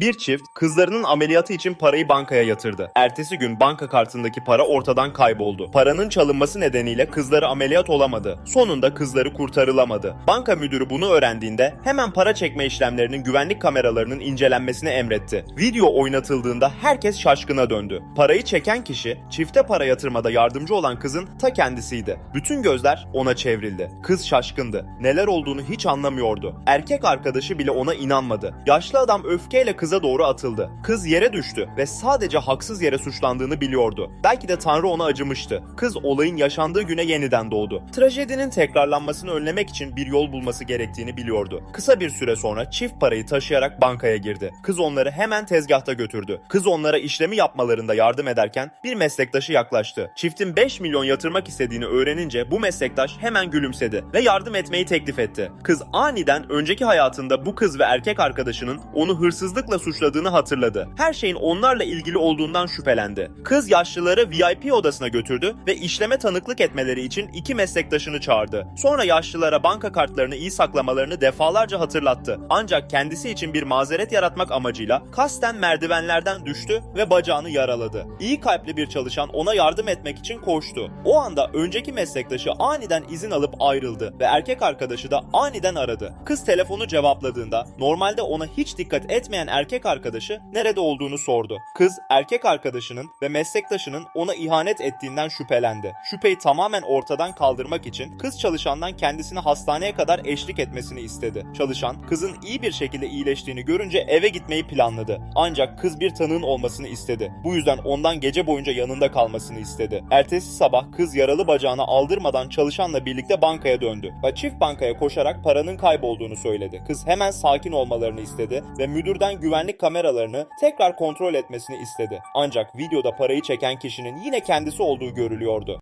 Bir çift kızlarının ameliyatı için parayı bankaya yatırdı. Ertesi gün banka kartındaki para ortadan kayboldu. Paranın çalınması nedeniyle kızları ameliyat olamadı. Sonunda kızları kurtarılamadı. Banka müdürü bunu öğrendiğinde hemen para çekme işlemlerinin güvenlik kameralarının incelenmesini emretti. Video oynatıldığında herkes şaşkına döndü. Parayı çeken kişi çifte para yatırmada yardımcı olan kızın ta kendisiydi. Bütün gözler ona çevrildi. Kız şaşkındı. Neler olduğunu hiç anlamıyordu. Erkek arkadaşı bile ona inanmadı. Yaşlı adam öfkeyle kıza doğru atıldı. Kız yere düştü ve sadece haksız yere suçlandığını biliyordu. Belki de Tanrı ona acımıştı. Kız olayın yaşandığı güne yeniden doğdu. Trajedinin tekrarlanmasını önlemek için bir yol bulması gerektiğini biliyordu. Kısa bir süre sonra çift parayı taşıyarak bankaya girdi. Kız onları hemen tezgahta götürdü. Kız onlara işlemi yapmalarında yardım ederken bir meslektaşı yaklaştı. Çiftin 5 milyon yatırmak istediğini öğrenince bu meslektaş hemen gülümsedi ve yardım etmeyi teklif etti. Kız aniden önceki hayatında bu kız ve erkek arkadaşının onu hırsızlıkla suçladığını hatırladı. Her şeyin onlarla ilgili olduğundan şüphelendi. Kız yaşlıları VIP odasına götürdü ve işleme tanıklık etmeleri için iki meslektaşını çağırdı. Sonra yaşlılara banka kartlarını iyi saklamalarını defalarca hatırlattı. Ancak kendisi için bir mazeret yaratmak amacıyla kasten merdivenlerden düştü ve bacağını yaraladı. İyi kalpli bir çalışan ona yardım etmek için koştu. O anda önceki meslektaşı aniden izin alıp ayrıldı ve erkek arkadaşı da aniden aradı. Kız telefonu cevapladığında normalde ona hiç dikkat etmeyen erkek arkadaşı nerede olduğunu sordu. Kız erkek arkadaşının ve meslektaşının ona ihanet ettiğinden şüphelendi. Şüpheyi tamamen ortadan kaldırmak için kız çalışandan kendisini hastaneye kadar eşlik etmesini istedi. Çalışan kızın iyi bir şekilde iyileştiğini görünce eve gitmeyi planladı. Ancak kız bir tanığın olmasını istedi. Bu yüzden ondan gece boyunca yanında kalmasını istedi. Ertesi sabah kız yaralı bacağını aldırmadan çalışanla birlikte bankaya döndü ve çift bankaya koşarak paranın kaybolduğunu söyledi. Kız hemen sakin olmalarını istedi ve müdürden güvenlik kameralarını tekrar kontrol etmesini istedi. Ancak videoda parayı çeken kişinin yine kendisi olduğu görülüyordu.